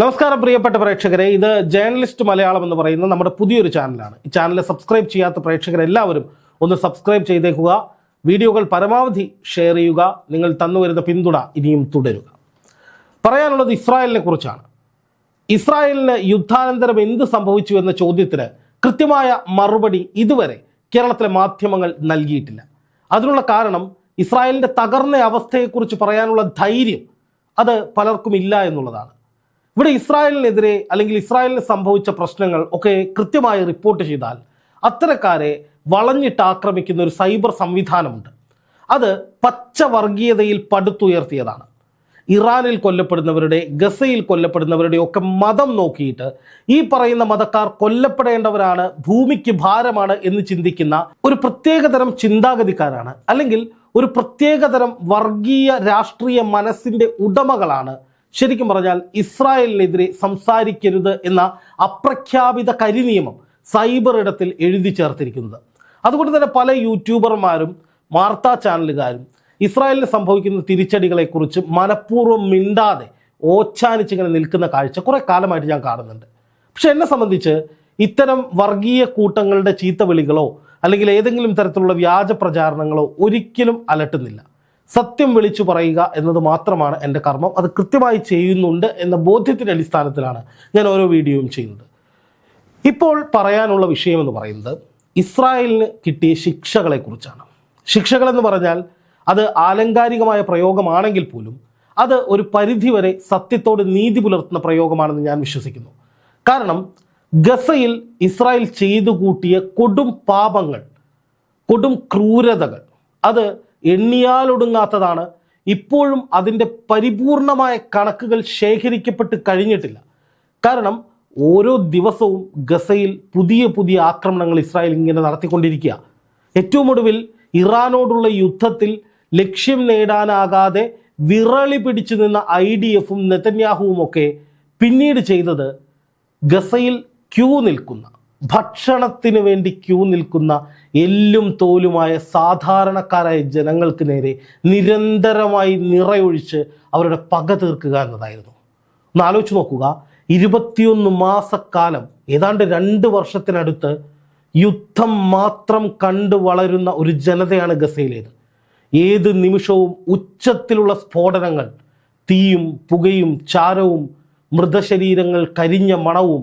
നമസ്കാരം പ്രിയപ്പെട്ട പ്രേക്ഷകരെ. ഇത് ജേർണലിസ്റ്റ് മലയാളം എന്ന് പറയുന്ന നമ്മുടെ പുതിയൊരു ചാനലാണ്. ഈ ചാനൽ സബ്സ്ക്രൈബ് ചെയ്യാത്ത പ്രേക്ഷകരെല്ലാവരും ഒന്ന് സബ്സ്ക്രൈബ് ചെയ്തേക്കുക. വീഡിയോകൾ പരമാവധി ഷെയർ ചെയ്യുക. നിങ്ങൾ തന്നുവരുന്ന പിന്തുണ ഇനിയും തുടരുക. പറയാനുള്ളത് ഇസ്രായേലിനെ കുറിച്ചാണ്. ഇസ്രായേലിന് യുദ്ധാനന്തരം എന്ത് സംഭവിച്ചു എന്ന ചോദ്യത്തിന് കൃത്യമായ മറുപടി ഇതുവരെ കേരളത്തിലെ മാധ്യമങ്ങൾ നൽകിയിട്ടില്ല. അതിനുള്ള കാരണം ഇസ്രായേലിന്റെ തകർന്ന അവസ്ഥയെക്കുറിച്ച് പറയാനുള്ള ധൈര്യം അത് പലർക്കും ഇല്ല എന്നുള്ളതാണ്. ഇവിടെ ഇസ്രായേലിനെതിരെ അല്ലെങ്കിൽ ഇസ്രായേലിന് സംഭവിച്ച പ്രശ്നങ്ങൾ ഒക്കെ കൃത്യമായി റിപ്പോർട്ട് ചെയ്താൽ അത്തരക്കാരെ വളഞ്ഞിട്ട് ആക്രമിക്കുന്ന ഒരു സൈബർ സംവിധാനമുണ്ട്. അത് പച്ച വർഗീയതയിൽ പടുത്തുയർത്തിയതാണ്. ഇറാനിൽ കൊല്ലപ്പെടുന്നവരുടെ ഗസയിൽ കൊല്ലപ്പെടുന്നവരുടെ ഒക്കെ മതം നോക്കിയിട്ട് ഈ പറയുന്ന മതക്കാർ കൊല്ലപ്പെടേണ്ടവരാണ് ഭൂമിക്ക് ഭാരമാണ് എന്ന് ചിന്തിക്കുന്ന ഒരു പ്രത്യേകതരം ചിന്താഗതിക്കാരാണ്. അല്ലെങ്കിൽ ഒരു പ്രത്യേകതരം വർഗീയ രാഷ്ട്രീയ മനസ്സിന്റെ ഉടമകളാണ് ശരിക്കും പറഞ്ഞാൽ ഇസ്രായേലിനെതിരെ സംസാരിക്കരുത് എന്ന അപ്രഖ്യാപിത കരിനിയമം സൈബർ ഇടത്തിൽ എഴുതി ചേർത്തിരിക്കുന്നത്. അതുകൊണ്ട് തന്നെ പല യൂട്യൂബർമാരും വാർത്താ ചാനലുകാരും ഇസ്രായേലിന് സംഭവിക്കുന്ന തിരിച്ചടികളെക്കുറിച്ച് മനഃപൂർവം മിണ്ടാതെ ഓച്ചാനിച്ചിങ്ങനെ നിൽക്കുന്ന കാഴ്ച കുറേ കാലമായിട്ട് ഞാൻ കാണുന്നുണ്ട്. പക്ഷെ എന്നെ സംബന്ധിച്ച് ഇത്തരം വർഗീയ കൂട്ടങ്ങളുടെ ചീത്ത വിളികളോ അല്ലെങ്കിൽ ഏതെങ്കിലും തരത്തിലുള്ള വ്യാജ പ്രചാരണങ്ങളോ ഒരിക്കലും അലട്ടുന്നില്ല. സത്യം വിളിച്ചു പറയുക എന്നത് മാത്രമാണ് എന്റെ കർമ്മം. അത് കൃത്യമായി ചെയ്യുന്നുണ്ട് എന്ന ബോധ്യത്തിന്റെ അടിസ്ഥാനത്തിലാണ് ഞാൻ ഓരോ വീഡിയോയും ചെയ്യുന്നത്. ഇപ്പോൾ പറയാനുള്ള വിഷയം എന്ന് പറയുന്നത് ഇസ്രായേലിന് കിട്ടിയ ശിക്ഷകളെക്കുറിച്ചാണ്. ശിക്ഷകളെന്ന് പറഞ്ഞാൽ അത് ആലങ്കാരികമായ പ്രയോഗമാണെങ്കിൽ പോലും അത് ഒരു പരിധിവരെ സത്യത്തോട് നീതി പുലർത്തുന്ന പ്രയോഗമാണെന്ന് ഞാൻ വിശ്വസിക്കുന്നു. കാരണം ഗസയിൽ ഇസ്രായേൽ ചെയ്തു കൂട്ടിയ കൊടും പാപങ്ങൾ കൊടും ക്രൂരതകൾ അത് എണ്ണിയാലൊടുങ്ങാത്തതാണ് ഇപ്പോഴും അതിന്റെ പരിപൂർണമായ കണക്കുകൾ ശേഖരിക്കപ്പെട്ട് കഴിഞ്ഞിട്ടില്ല. കാരണം ഓരോ ദിവസവും ഗസയിൽ പുതിയ പുതിയ ആക്രമണങ്ങൾ ഇസ്രായേൽ ഇങ്ങനെ നടത്തിക്കൊണ്ടിരിക്കുക. ഏറ്റവും ഒടുവിൽ ഇറാനോടുള്ള യുദ്ധത്തിൽ ലക്ഷ്യം നേടാനാകാതെ വിറളി പിടിച്ചു നിന്ന ഐ ഡി എഫും നെതന്യാഹുവും ഒക്കെ പിന്നീട് ചെയ്തത് ഗസയിൽ ക്യൂ നിൽക്കുന്ന ഭക്ഷണത്തിന് വേണ്ടി ക്യൂ നിൽക്കുന്ന എല്ലും തോലുമായ സാധാരണക്കാരായ ജനങ്ങൾക്ക് നേരെ നിരന്തരമായി നിറയൊഴിച്ച് അവരുടെ പക തീർക്കുക എന്നതായിരുന്നു. ഒന്ന് ആലോചിച്ച് നോക്കുക. ഇരുപത്തിയൊന്ന് മാസക്കാലം ഏതാണ്ട് രണ്ട് വർഷത്തിനടുത്ത് യുദ്ധം മാത്രം കണ്ടു വളരുന്ന ഒരു ജനതയാണ് ഗസയിലേത്. ഏത് നിമിഷവും ഉച്ചത്തിലുള്ള സ്ഫോടനങ്ങൾ തീയും പുകയും ചാരവും മൃതശരീരങ്ങൾ കരിഞ്ഞ മണവും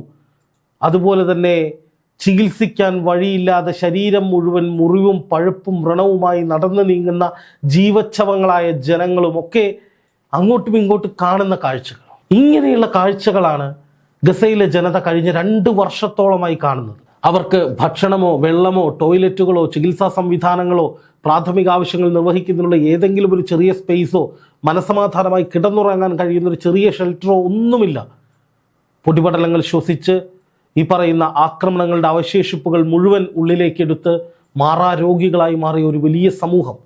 അതുപോലെ തന്നെ ചികിത്സിക്കാൻ വഴിയില്ലാതെ ശരീരം മുഴുവൻ മുറിവും പഴുപ്പും വ്രണവുമായി നടന്നു നീങ്ങുന്ന ജീവച്ഛവങ്ങളായ ജനങ്ങളുമൊക്കെ അങ്ങോട്ടും ഇങ്ങോട്ടും കാണുന്ന കാഴ്ചകൾ. ഇങ്ങനെയുള്ള കാഴ്ചകളാണ് ഗസയിലെ ജനത കഴിഞ്ഞ രണ്ട് വർഷത്തോളമായി കാണുന്നത്. അവർക്ക് ഭക്ഷണമോ വെള്ളമോ ടോയ്ലറ്റുകളോ ചികിത്സാ സംവിധാനങ്ങളോ പ്രാഥമിക ആവശ്യങ്ങൾ നിർവഹിക്കുന്നതിനുള്ള ഏതെങ്കിലും ഒരു ചെറിയ സ്പേസോ മനസമാധാനമായി കിടന്നുറങ്ങാൻ കഴിയുന്ന ഒരു ചെറിയ ഷെൽട്ടറോ ഒന്നുമില്ല. പൊടിപടലങ്ങൾ ശ്വസിച്ച് ഈ പറയുന്ന ആക്രമണങ്ങളുടെ അവശേഷിപ്പുകൾ മുഴുവൻ ഉള്ളിലേക്കെടുത്ത് മാറാരോഗികളായി മാറിയ ഒരു വലിയ സമൂഹം.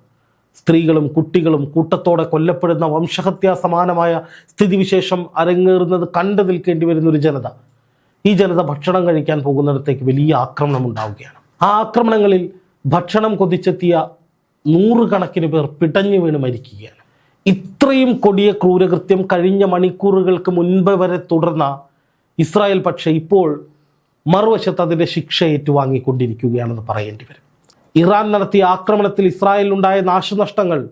സ്ത്രീകളും കുട്ടികളും കൂട്ടത്തോടെ കൊല്ലപ്പെടുന്ന വംശഹത്യാ സമാനമായ സ്ഥിതിവിശേഷം അരങ്ങേറുന്നത് കണ്ടു നിൽക്കേണ്ടി വരുന്ന ഒരു ജനത. ഈ ജനത ഭക്ഷണം കഴിക്കാൻ പോകുന്നിടത്തേക്ക് വലിയ ആക്രമണം ഉണ്ടാവുകയാണ്. ആ ആക്രമണങ്ങളിൽ ഭക്ഷണം കൊതിച്ചെത്തിയ നൂറുകണക്കിന് പേർ പിടഞ്ഞു വീണ് മരിക്കുകയാണ്. ഇത്രയും കൊടിയ ക്രൂരകൃത്യം കഴിഞ്ഞ മണിക്കൂറുകൾക്ക് മുൻപ് വരെ തുടർന്ന ഇസ്രായേൽ പക്ഷേ ഇപ്പോൾ മറുവശത്ത് അതിന്റെ ശിക്ഷ ഏറ്റുവാങ്ങിക്കൊണ്ടിരിക്കുകയാണെന്ന് പറയേണ്ടി വരും. ഇറാൻ നടത്തിയ ആക്രമണത്തിൽ ഇസ്രായേലിലുണ്ടായ നാശനഷ്ടങ്ങൾ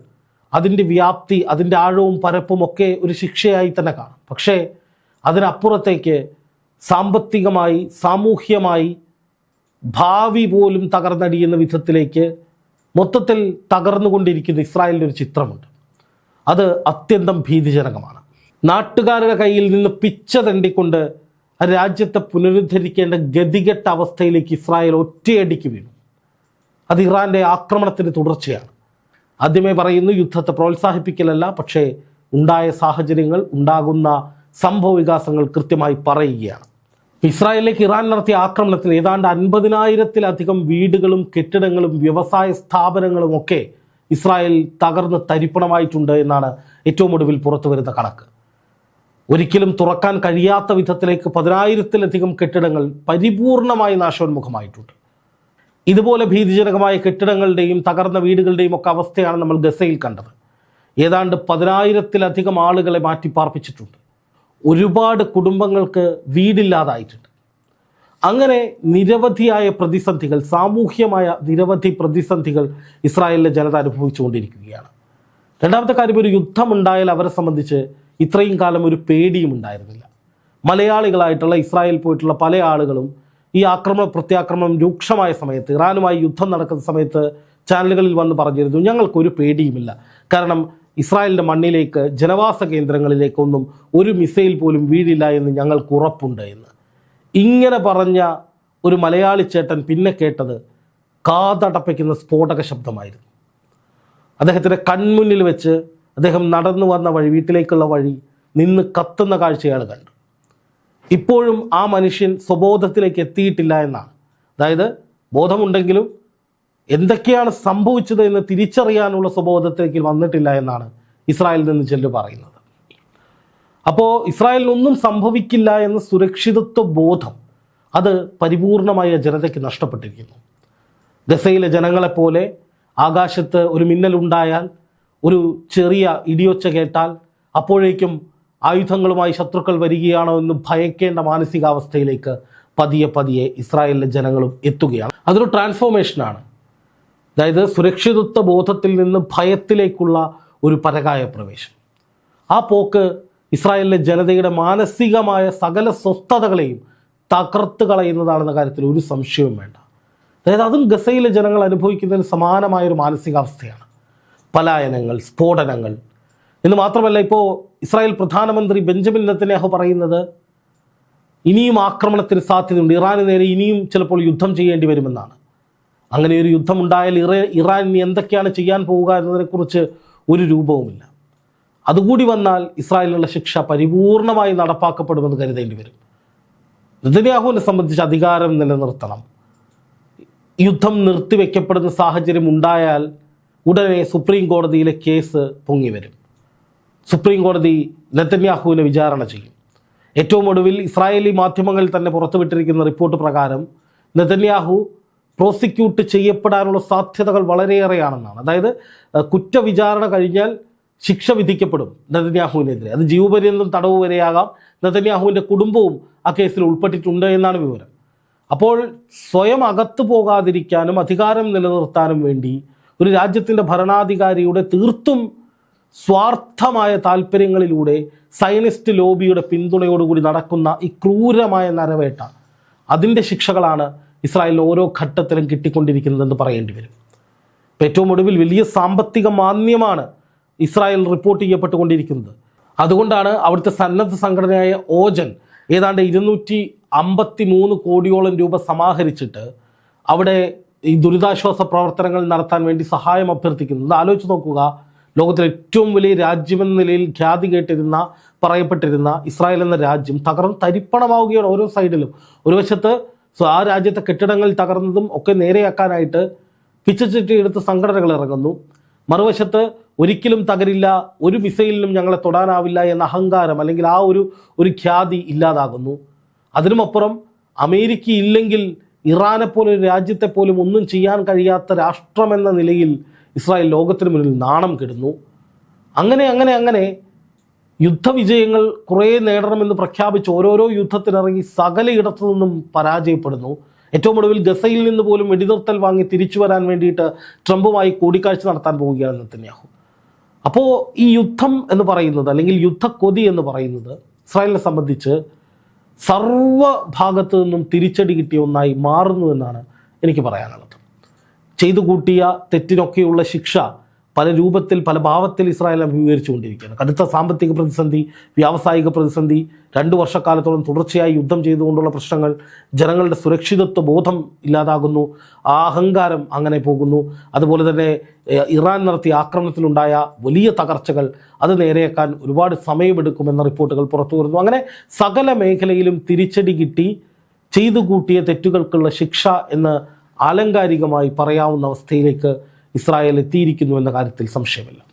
അതിന്റെ വ്യാപ്തി അതിന്റെ ആഴവും പരപ്പും ഒക്കെ ഒരു ശിക്ഷയായി തന്നെ കാണും. പക്ഷേ അതിനപ്പുറത്തേക്ക് സാമ്പത്തികമായി സാമൂഹ്യമായി ഭാവി പോലും തകർന്നടിയുന്ന വിധത്തിലേക്ക് മൊത്തത്തിൽ തകർന്നുകൊണ്ടിരിക്കുന്ന ഇസ്രായേലിന്റെ ഒരു ചിത്രമുണ്ട്. അത് അത്യന്തം ഭീതിജനകമാണ്. നാട്ടുകാരുടെ കയ്യിൽ നിന്ന് പിച്ച തണ്ടിക്കൊണ്ട് രാജ്യത്തെ പുനരുദ്ധരിക്കേണ്ട ഗതികെട്ട അവസ്ഥയിലേക്ക് ഇസ്രായേൽ ഒറ്റയടിക്ക് വീണു. അത് ഇറാന്റെ ആക്രമണത്തിന് തുടർച്ചയാണ്. ആദ്യമേ പറയുന്നു യുദ്ധത്തെ പ്രോത്സാഹിപ്പിക്കലല്ല പക്ഷേ ഉണ്ടായ സാഹചര്യങ്ങൾ ഉണ്ടാകുന്ന സംഭവ വികാസങ്ങൾ കൃത്യമായി പറയുകയാണ്. ഇസ്രായേലിലേക്ക് ഇറാൻ നടത്തിയ ആക്രമണത്തിൽ ഏതാണ്ട് അൻപതിനായിരത്തിലധികം വീടുകളും കെട്ടിടങ്ങളും വ്യവസായ സ്ഥാപനങ്ങളും ഒക്കെ ഇസ്രായേൽ തകർന്ന് തരിപ്പണമായിട്ടുണ്ട് എന്നാണ് ഏറ്റവും ഒടുവിൽ പുറത്തു വരുന്ന കണക്ക്. ഒരിക്കലും തുറക്കാൻ കഴിയാത്ത വിധത്തിലേക്ക് പതിനായിരത്തിലധികം കെട്ടിടങ്ങൾ പരിപൂർണമായി നാശോന്മുഖമായിട്ടുണ്ട്. ഇതുപോലെ ഭീതിജനകമായ കെട്ടിടങ്ങളുടെയും തകർന്ന വീടുകളുടെയും ഒക്കെ അവസ്ഥയാണ് നമ്മൾ ഗസയിൽ കണ്ടത്. ഏതാണ്ട് പതിനായിരത്തിലധികം ആളുകളെ മാറ്റിപ്പാർപ്പിച്ചിട്ടുണ്ട് ഒരുപാട് കുടുംബങ്ങൾക്ക് വീടില്ലാതായിട്ടുണ്ട്. അങ്ങനെ നിരവധിയായ പ്രതിസന്ധികൾ സാമൂഹ്യമായ നിരവധി പ്രതിസന്ധികൾ ഇസ്രായേലിലെ ജനത അനുഭവിച്ചുകൊണ്ടിരിക്കുകയാണ്. രണ്ടാമത്തെ കാര്യം ഒരു യുദ്ധമുണ്ടായാൽ അവരെ സംബന്ധിച്ച് ഇത്രയും കാലം ഒരു പേടിയും ഉണ്ടായിരുന്നില്ല. മലയാളികളായിട്ടുള്ള ഇസ്രായേൽ പോയിട്ടുള്ള പല ആളുകളും ഈ ആക്രമണ പ്രത്യാക്രമണം രൂക്ഷമായ സമയത്ത് ഇറാനുമായി യുദ്ധം നടക്കുന്ന സമയത്ത് ചാനലുകളിൽ വന്ന് പറഞ്ഞിരുന്നു ഞങ്ങൾക്കൊരു പേടിയുമില്ല. കാരണം ഇസ്രായേലിന്റെ മണ്ണിലേക്ക് ജനവാസ കേന്ദ്രങ്ങളിലേക്കൊന്നും ഒരു മിസൈൽ പോലും വീഴില്ല എന്ന് ഞങ്ങൾക്ക് ഉറപ്പുണ്ട് എന്ന്. ഇങ്ങനെ പറഞ്ഞ ഒരു മലയാളി ചേട്ടൻ പിന്നെ കേട്ടത് കാതടപ്പിക്കുന്ന സ്ഫോടക ശബ്ദമായിരുന്നു. അദ്ദേഹത്തിന്റെ കൺമുന്നിൽ വെച്ച് അദ്ദേഹം നടന്നു വന്ന വഴി വീട്ടിലേക്കുള്ള വഴി നിന്ന് കത്തുന്ന കാഴ്ചയാണ് കണ്ടു. ഇപ്പോഴും ആ മനുഷ്യൻ സ്വബോധത്തിലേക്ക് എത്തിയിട്ടില്ല എന്നാണ്. അതായത് ബോധമുണ്ടെങ്കിലും എന്തൊക്കെയാണ് സംഭവിച്ചത് എന്ന് തിരിച്ചറിയാനുള്ള സ്വബോധത്തിലേക്ക് വന്നിട്ടില്ല എന്നാണ് ഇസ്രായേലിൽ നിന്ന് ചിലർ പറയുന്നത്. അപ്പോൾ ഇസ്രായേലിനൊന്നും സംഭവിക്കില്ല എന്ന സുരക്ഷിതത്വ ബോധം അത് പരിപൂർണമായ ജനതയ്ക്ക് നഷ്ടപ്പെട്ടിരിക്കുന്നു. ഗസയിലെ ജനങ്ങളെപ്പോലെ ആകാശത്ത് ഒരു മിന്നലുണ്ടായാൽ ഒരു ചെറിയ ഇടിയൊച്ച കേട്ടാൽ അപ്പോഴേക്കും ആയുധങ്ങളുമായി ശത്രുക്കൾ വരികയാണോ എന്ന് ഭയക്കേണ്ട മാനസികാവസ്ഥയിലേക്ക് പതിയെ പതിയെ ഇസ്രായേലിലെ ജനങ്ങളും എത്തുകയാണ്. അതൊരു ട്രാൻസ്ഫോർമേഷനാണ്. അതായത് സുരക്ഷിതത്വ ബോധത്തിൽ നിന്ന് ഭയത്തിലേക്കുള്ള ഒരു പരകായ പ്രവേശം. ആ പോക്ക് ഇസ്രായേലിലെ ജനതയുടെ മാനസികമായ സകല സ്വസ്ഥതകളെയും തകർത്ത് കളയുന്നതാണെന്ന കാര്യത്തിൽ ഒരു സംശയവും വേണ്ട. അതായത് അതും ഗസയിലെ ജനങ്ങൾ അനുഭവിക്കുന്നതിന് സമാനമായൊരു മാനസികാവസ്ഥയാണ്. പലായനങ്ങൾ സ്ഫോടനങ്ങൾ. എന്ന് മാത്രമല്ല ഇപ്പോൾ ഇസ്രായേൽ പ്രധാനമന്ത്രി ബെഞ്ചമിൻ നെത്തന്യാഹു പറയുന്നത് ഇനിയും ആക്രമണത്തിന് സാധ്യതയുണ്ട്. ഇറാന് നേരെ ഇനിയും ചിലപ്പോൾ യുദ്ധം ചെയ്യേണ്ടി വരുമെന്നാണ്. അങ്ങനെ ഒരു യുദ്ധം ഉണ്ടായാൽ ഇറ ഇറാൻ ഇനി എന്തൊക്കെയാണ് ചെയ്യാൻ പോവുക എന്നതിനെക്കുറിച്ച് ഒരു രൂപവുമില്ല. അതുകൂടി വന്നാൽ ഇസ്രായേലിനുള്ള ശിക്ഷ പരിപൂർണമായി നടപ്പാക്കപ്പെടുമെന്ന് കരുതേണ്ടി വരും. നെതന്യാഹുവിനെ സംബന്ധിച്ച് അധികാരം നിലനിർത്തണം. യുദ്ധം നിർത്തിവെക്കപ്പെടുന്ന സാഹചര്യം ഉണ്ടായാൽ ഉടനെ സുപ്രീം കോടതിയിലെ കേസ് പൊങ്ങി വരും. സുപ്രീം കോടതി നെത്തന്യാഹുവിനെ വിചാരണ ചെയ്യും. ഏറ്റവും ഒടുവിൽ ഇസ്രായേലി മാധ്യമങ്ങൾ തന്നെ പുറത്തുവിട്ടിരിക്കുന്ന റിപ്പോർട്ട് പ്രകാരം നെതന്യാഹു പ്രോസിക്യൂട്ട് ചെയ്യപ്പെടാനുള്ള സാധ്യതകൾ വളരെയേറെയാണെന്നാണ്. അതായത് കുറ്റവിചാരണ കഴിഞ്ഞാൽ ശിക്ഷ വിധിക്കപ്പെടും നെതന്യാഹുവിനെതിരെ. അത് ജീവപര്യന്തം തടവ് വരെയാകാം. നെതന്യാഹുവിന്റെ കുടുംബവും ആ കേസിൽ ഉൾപ്പെട്ടിട്ടുണ്ട് എന്നാണ് വിവരം. അപ്പോൾ സ്വയം അകത്തു പോകാതിരിക്കാനും അധികാരം നിലനിർത്താനും വേണ്ടി ഒരു രാജ്യത്തിന്റെ ഭരണാധികാരിയുടെ തീർത്തും സ്വാർത്ഥമായ താല്പര്യങ്ങളിലൂടെ സയനിസ്റ്റ് ലോബിയുടെ പിന്തുണയോടുകൂടി നടക്കുന്ന ഈ ക്രൂരമായ നരവേട്ട അതിന്റെ ശിക്ഷകളാണ് ഇസ്രായേലിൽ ഓരോ ഘട്ടത്തിലും കിട്ടിക്കൊണ്ടിരിക്കുന്നതെന്ന് പറയേണ്ടി വരും. ഇപ്പം ഏറ്റവും ഒടുവിൽ വലിയ സാമ്പത്തിക മാന്യമാണ് ഇസ്രായേൽ റിപ്പോർട്ട് ചെയ്യപ്പെട്ടുകൊണ്ടിരിക്കുന്നത്. അതുകൊണ്ടാണ് അവിടുത്തെ സന്നദ്ധ സംഘടനയായ ഓജൻ ഏതാണ്ട് ഇരുന്നൂറ്റി അമ്പത്തി മൂന്ന് കോടിയോളം രൂപ സമാഹരിച്ചിട്ട് അവിടെ ഈ ദുരിതാശ്വാസ പ്രവർത്തനങ്ങൾ നടത്താൻ വേണ്ടി സഹായം അഭ്യർത്ഥിക്കുന്നത് ആലോചിച്ച് നോക്കുക. ലോകത്തിലെ ഏറ്റവും വലിയ രാജ്യമെന്ന നിലയിൽ ഖ്യാതി കേട്ടിരുന്ന പറയപ്പെട്ടിരുന്ന ഇസ്രായേൽ എന്ന രാജ്യം തകർന്ന് തരിപ്പണമാവുകയാണ് ഓരോ സൈഡിലും. ഒരു വശത്ത് ആ രാജ്യത്തെ കെട്ടിടങ്ങൾ തകർന്നതും ഒക്കെ നേരെയാക്കാനായിട്ട് പിച്ചച്ചിട്ടി എടുത്ത് സംഘടനകൾ ഇറങ്ങുന്നു. മറുവശത്ത് ഒരിക്കലും തകരില്ല ഒരു മിസൈലിനും ഞങ്ങളെ തൊടാനാവില്ല എന്ന അഹങ്കാരം അല്ലെങ്കിൽ ആ ഒരു ഒരു ഖ്യാതി ഇല്ലാതാകുന്നു. അതിനുമപ്പുറം അമേരിക്ക ഇല്ലെങ്കിൽ ഇറാനെ പോലെ ഒരു രാജ്യത്തെ പോലും ഒന്നും ചെയ്യാൻ കഴിയാത്ത രാഷ്ട്രമെന്ന നിലയിൽ ഇസ്രായേൽ ലോകത്തിന് മുന്നിൽ നാണം കെടുന്നു. അങ്ങനെ അങ്ങനെ അങ്ങനെ യുദ്ധവിജയങ്ങൾ കുറേ നേടണമെന്ന് പ്രഖ്യാപിച്ച് ഓരോരോ യുദ്ധത്തിനിറങ്ങി ഇടത്തു നിന്നും പരാജയപ്പെടുന്നു. ഏറ്റവും ഒടുവിൽ ഗസയിൽ നിന്ന് പോലും വെടിനിർത്തൽ വാങ്ങി തിരിച്ചു വരാൻ വേണ്ടിയിട്ട് ട്രംപുമായി കൂടിക്കാഴ്ച നടത്താൻ പോവുകയാണ് നെത്തന്യാഹു അപ്പോൾ ഈ യുദ്ധം എന്ന് പറയുന്നത് അല്ലെങ്കിൽ യുദ്ധക്കൊതി എന്ന് പറയുന്നത് ഇസ്രായേലിനെ സംബന്ധിച്ച് സർവഭാഗത്തു നിന്നും തിരിച്ചടി കിട്ടിയ ഒന്നായി മാറുന്നു എന്നാണ് എനിക്ക് പറയാനുള്ളത്. ചെയ്തു കൂട്ടിയ തെറ്റിനൊക്കെയുള്ള ശിക്ഷ പല രൂപത്തിൽ പല ഭാവത്തിൽ ഇസ്രായേൽ അഭിമുഖീകരിച്ചുകൊണ്ടിരിക്കുകയാണ്. കടുത്ത സാമ്പത്തിക പ്രതിസന്ധി വ്യാവസായിക പ്രതിസന്ധി രണ്ട് വർഷക്കാലത്തോളം തുടർച്ചയായി യുദ്ധം ചെയ്തുകൊണ്ടുള്ള പ്രശ്നങ്ങൾ ജനങ്ങളുടെ സുരക്ഷിതത്വ ബോധം ഇല്ലാതാകുന്നു ആ അഹങ്കാരം അങ്ങനെ പോകുന്നു. അതുപോലെ തന്നെ ഇറാൻ നടത്തിയ ആക്രമണത്തിലുണ്ടായ വലിയ തകർച്ചകൾ അത് നേരെയാക്കാൻ ഒരുപാട് സമയമെടുക്കുമെന്ന റിപ്പോർട്ടുകൾ പുറത്തു വരുന്നു. അങ്ങനെ സകല മേഖലയിലും തിരിച്ചടി കിട്ടി ചെയ്തു കൂട്ടിയ തെറ്റുകൾക്കുള്ള ശിക്ഷ എന്ന് ആലങ്കാരികമായി പറയാവുന്ന അവസ്ഥയിലേക്ക് ഇസ്രായേൽ എത്തിയിരിക്കുന്നു എന്ന കാര്യത്തിൽ സംശയമില്ല.